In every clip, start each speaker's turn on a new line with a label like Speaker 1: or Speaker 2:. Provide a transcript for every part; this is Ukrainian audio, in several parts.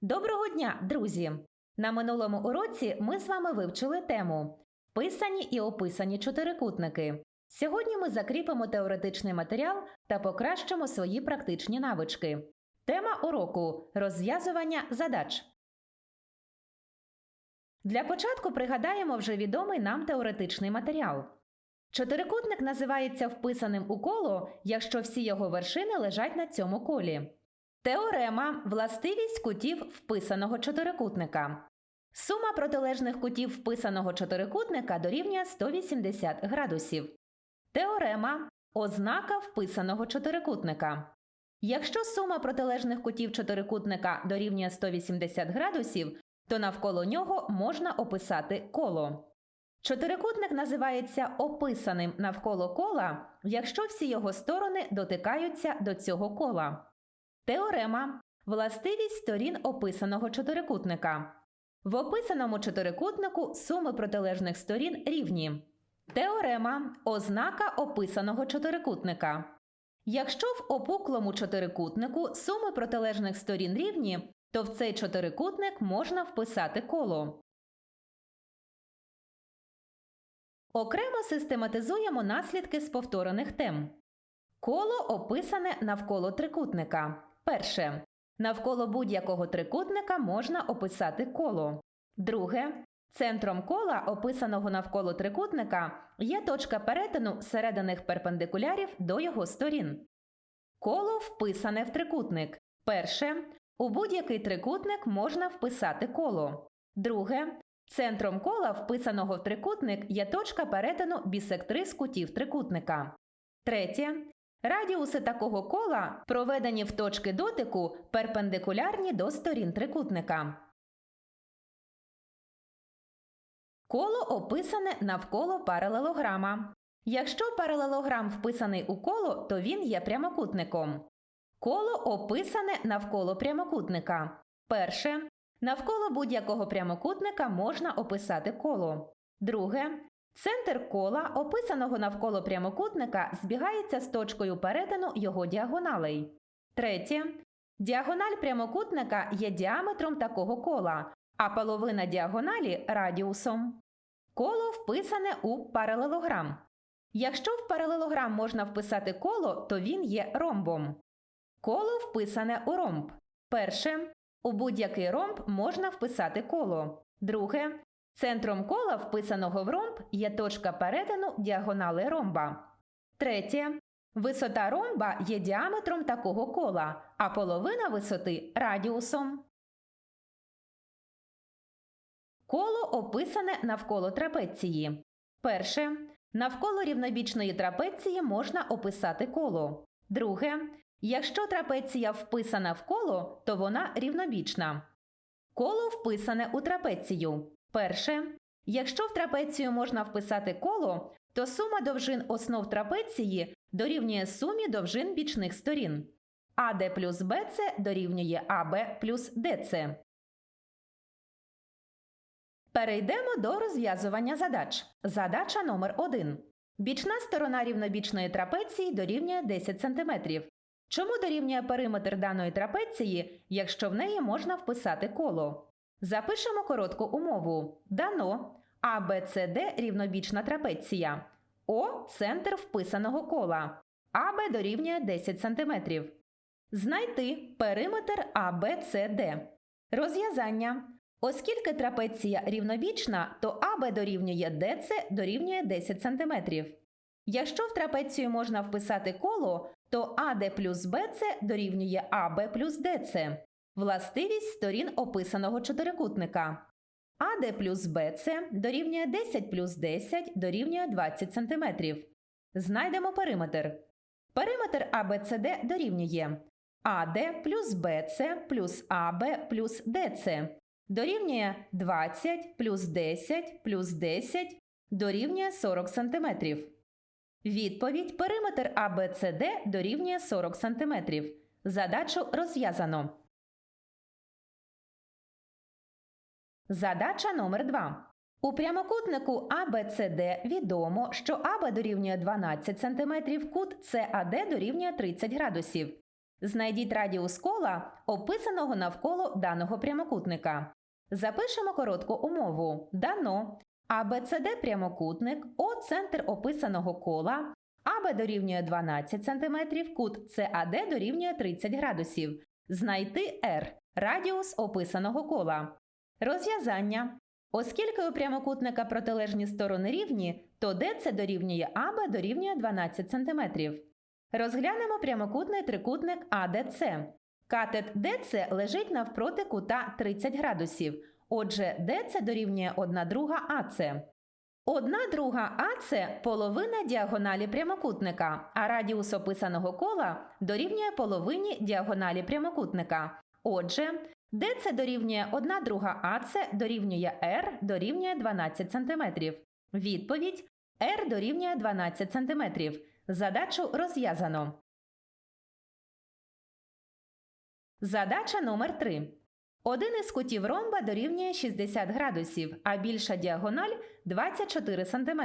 Speaker 1: Доброго дня, друзі! На минулому уроці ми з вами вивчили тему Писані і описані чотирикутники. Сьогодні ми закріпимо теоретичний матеріал та покращимо свої практичні навички. Тема уроку розв'язування задач. Для початку пригадаємо вже відомий нам теоретичний матеріал. Чотирикутник називається вписаним у коло, якщо всі його вершини лежать на цьому колі. Теорема властивість кутів вписаного чотирикутника. Сума протилежних кутів вписаного чотирикутника дорівнює 180 градусів. Теорема ознака вписаного чотирикутника. Якщо сума протилежних кутів чотирикутника дорівнює 180 градусів, то навколо нього можна описати коло. Чотирикутник називається описаним навколо кола, якщо всі його сторони дотикаються до цього кола. Теорема властивість сторін описаного чотирикутника. В описаному чотирикутнику суми протилежних сторін рівні. Теорема ознака описаного чотирикутника. Якщо в опуклому чотирикутнику суми протилежних сторін рівні, то в цей чотирикутник можна вписати коло. Окремо систематизуємо наслідки з повторених тем. Коло описане навколо трикутника. Перше. Навколо будь-якого трикутника можна описати коло. Друге. Центром кола, описаного навколо трикутника, є точка перетину серединих перпендикулярів до його сторін. Коло вписане в трикутник. Перше. У будь-який трикутник можна вписати коло. Друге. Центром кола, вписаного в трикутник, є точка перетину бісектрис кутів трикутника. Третє. Радіуси такого кола проведені в точки дотику перпендикулярні до сторін трикутника. Коло описане навколо паралелограма. Якщо паралелограм вписаний у коло, то він є прямокутником. Коло описане навколо прямокутника. Перше. Навколо будь-якого прямокутника можна описати коло. Друге. Центр кола, описаного навколо прямокутника, збігається з точкою перетину його діагоналей. Третє. Діагональ прямокутника є діаметром такого кола, а половина діагоналі радіусом. Коло вписане у паралелограм. Якщо в паралелограм можна вписати коло, то він є ромбом. Коло вписане у ромб. Перше. У будь-який ромб можна вписати коло. Друге. Центром кола, вписаного в ромб, є точка перетину діагонали ромба. Третє. Висота ромба є діаметром такого кола, а половина висоти радіусом. Коло описане навколо трапеції. Перше. Навколо рівнобічної трапеції можна описати коло. Друге. Якщо трапеція вписана в коло, то вона рівнобічна. Коло вписане у трапецію. Перше. Якщо в трапецію можна вписати коло, то сума довжин основ трапеції дорівнює сумі довжин бічних сторін. АД плюс БЦ дорівнює АБ плюс ДЦ. Перейдемо до розв'язування задач. Задача номер 1. Бічна сторона рівнобічної трапеції дорівнює 10 см. Чому дорівнює периметр даної трапеції, якщо в неї можна вписати коло? Запишемо коротку умову. Дано ABCD рівнобічна трапеція. О центр вписаного кола. АБ дорівнює 10 см. Знайти периметр ABCD. Розв'язання. Оскільки трапеція рівнобічна, то АБ дорівнює ДЦ дорівнює 10 см. Якщо в трапецію можна вписати коло, то АД плюс БЦ дорівнює АБ плюс ДЦ. Властивість сторін описаного чотирикутника. АД плюс БЦ дорівнює 10 плюс 10 дорівнює 20 см. Знайдемо периметр. Периметр АБЦД дорівнює АД плюс БЦ плюс АБ плюс ДЦ дорівнює 20 плюс 10 плюс 10 дорівнює 40 см. Відповідь периметр АБЦД дорівнює 40 см. Задачу розв'язано. Задача номер 2. У прямокутнику ABCD відомо, що АБ дорівнює 12 см, кут САД дорівнює 30 градусів. Знайдіть радіус кола, описаного навколо даного прямокутника. Запишемо коротку умову. Дано ABCD прямокутник, О центр описаного кола, АБ дорівнює 12 см, кут CAD дорівнює 30 градусів. Знайти R – радіус описаного кола. Розв'язання. Оскільки у прямокутника протилежні сторони рівні, то DC дорівнює АБ дорівнює 12 см. Розглянемо прямокутний трикутник АДЦ. Катет ДЦ лежить навпроти кута 30 градусів. Отже, ДЦ дорівнює 1 друга АЦ. 1 друга АЦ – половина діагоналі прямокутника, а радіус описаного кола дорівнює половині діагоналі прямокутника. Отже, ДЦ дорівнює 1 друга АЦ дорівнює R дорівнює 12 см. Відповідь R дорівнює 12 см. Задачу розв'язано. Задача номер 3. Один із кутів ромба дорівнює 60 градусів, а більша діагональ 24 см.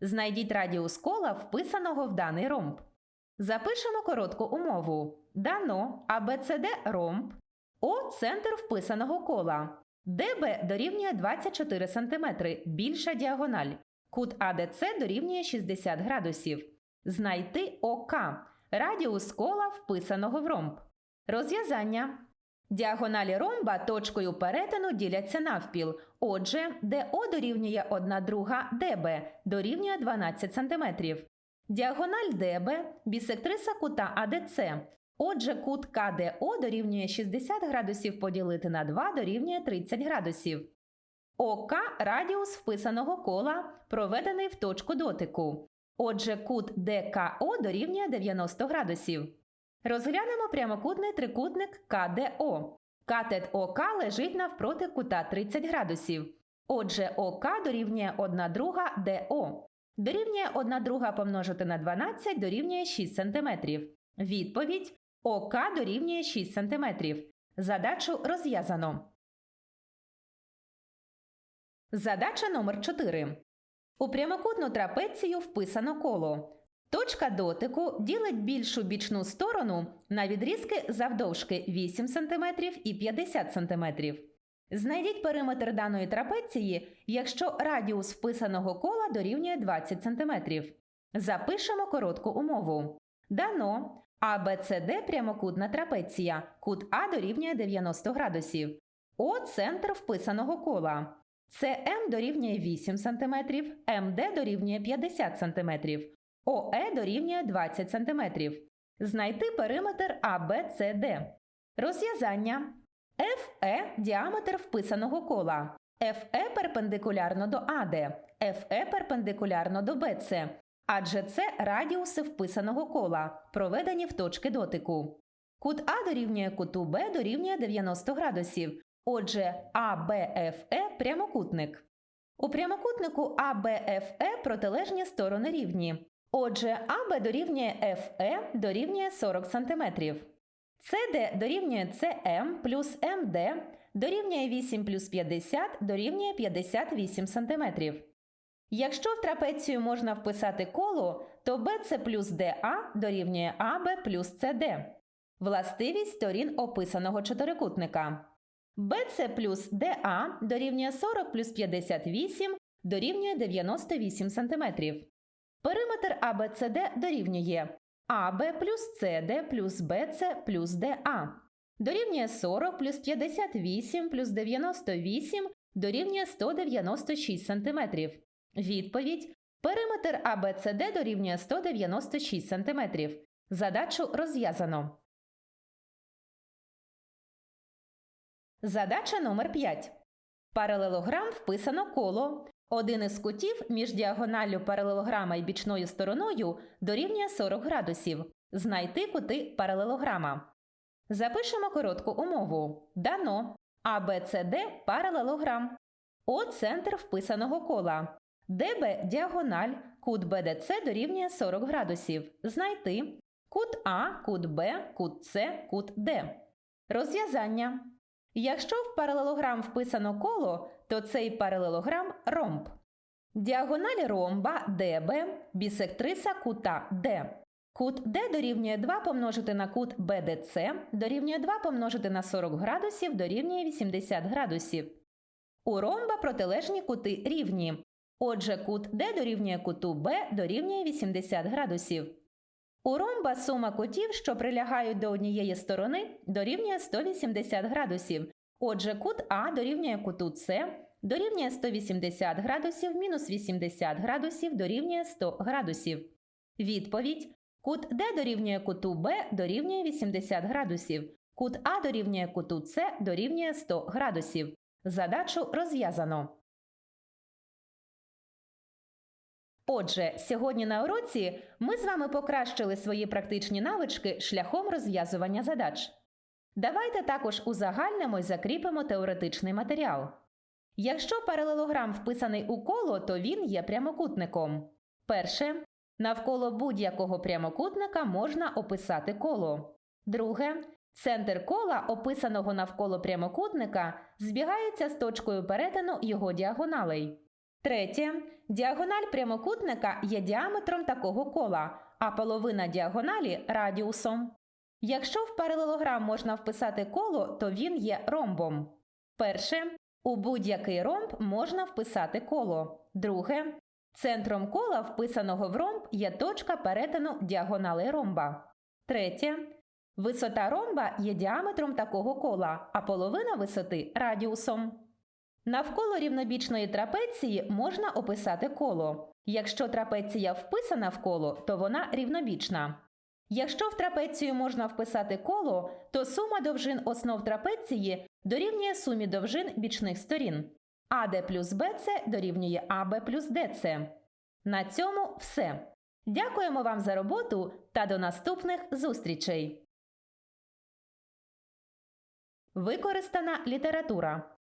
Speaker 1: Знайдіть радіус кола, вписаного в даний ромб. Запишемо коротку умову. Дано ABCD ромб, О центр вписаного кола. ДБ дорівнює 24 см, більша діагональ. Кут АДЦ дорівнює 60 градусів. Знайти ОК радіус кола вписаного в ромб. Розв'язання. Діагоналі ромба точкою перетину діляться навпіл. Отже, ДО дорівнює 1 друга ДБ дорівнює 12 см. Діагональ ДБ бісектриса кута АДЦ. Отже, кут КДО дорівнює 60 градусів поділити на 2 дорівнює 30 градусів. ОК радіус вписаного кола, проведений в точку дотику. Отже, кут ДКО дорівнює 90 градусів. Розглянемо прямокутний трикутник КДО. Катет ОК лежить навпроти кута 30 градусів. Отже, ОК дорівнює 1 друга ДО. Дорівнює 1 друга помножити на 12 дорівнює 6 см. Відповідь ОК дорівнює 6 см. Задачу розв'язано. Задача номер 4. У прямокутну трапецію вписано коло. Точка дотику ділить більшу бічну сторону на відрізки завдовжки 8 см і 50 см. Знайдіть периметр даної трапеції, якщо радіус вписаного кола дорівнює 20 см. Запишемо коротку умову. Дано ABCD прямокутна трапеція. Кут А дорівнює 90 градусів. О центр вписаного кола. СМ дорівнює 8 см, МД дорівнює 50 см. ОЕ дорівнює 20 см. Знайти периметр ABCD. Розв'язання. FE – діаметр вписаного кола. FE перпендикулярно до AD. FE перпендикулярно до BC. Адже це радіуси вписаного кола, проведені в точки дотику. Кут А дорівнює куту Б дорівнює 90 градусів. Отже, ABFE – прямокутник. У прямокутнику ABFE протилежні сторони рівні. Отже, АБ дорівнює FE дорівнює 40 см. CD дорівнює CM плюс МД дорівнює 8 плюс 50 дорівнює 58 см. Якщо в трапецію можна вписати коло, то BC плюс DA дорівнює AB плюс CD. Властивість сторін описаного чотирикутника. BC плюс DA дорівнює 40 плюс 58 дорівнює 98 см. Периметр ABCD дорівнює AB плюс CD плюс BC плюс DA. Дорівнює 40 плюс 58 плюс 98 дорівнює 196 см. Відповідь. Периметр ABCD дорівнює 196 см. Задачу розв'язано. Задача номер 5. Паралелограм вписано коло. Один із кутів між діагоналлю паралелограма і бічною стороною дорівнює 40 градусів. Знайти кути паралелограма. Запишемо коротку умову. Дано ABCD паралелограм. О центр вписаного кола. ДБ діагональ, кут БДЦ дорівнює 40 градусів. Знайти кут А, кут Б, кут С, кут Д. Розв'язання. Якщо в паралелограм вписано коло, то цей паралелограм ромб. Діагональ ромба ДБ бісектриса кута Д. Кут D дорівнює 2 помножити на кут BDC дорівнює 2 помножити на 40 градусів дорівнює 80 градусів. У ромба протилежні кути рівні. Отже, кут D дорівнює куту B дорівнює 80 градусів. У ромба сума кутів, що прилягають до однієї сторони, дорівнює 180 градусів. Отже, кут А дорівнює куту С дорівнює 180 градусів мінус 80 градусів дорівнює 100 градусів. Відповідь. Кут D дорівнює куту Б дорівнює 80 градусів. Кут А дорівнює куту С дорівнює 100 градусів. Задачу розв'язано. Отже, сьогодні на уроці ми з вами покращили свої практичні навички шляхом розв'язування задач. Давайте також узагальнимо і закріпимо теоретичний матеріал. Якщо паралелограм вписаний у коло, то він є прямокутником. Перше. Навколо будь-якого прямокутника можна описати коло. Друге. Центр кола, описаного навколо прямокутника, збігається з точкою перетину його діагоналей. Третє. Діагональ прямокутника є діаметром такого кола, а половина діагоналі радіусом. Якщо в паралелограм можна вписати коло, то він є ромбом. Перше. У будь-який ромб можна вписати коло. Друге. Центром кола, вписаного в ромб, є точка перетину діагоналей ромба. Третє. Висота ромба є діаметром такого кола, а половина висоти радіусом. Навколо рівнобічної трапеції можна описати коло. Якщо трапеція вписана в коло, то вона рівнобічна. Якщо в трапецію можна вписати коло, то сума довжин основ трапеції дорівнює сумі довжин бічних сторін. АД плюс БЦ дорівнює АБ плюс ДЦ. На цьому все. Дякуємо вам за роботу та до наступних зустрічей. Використана література.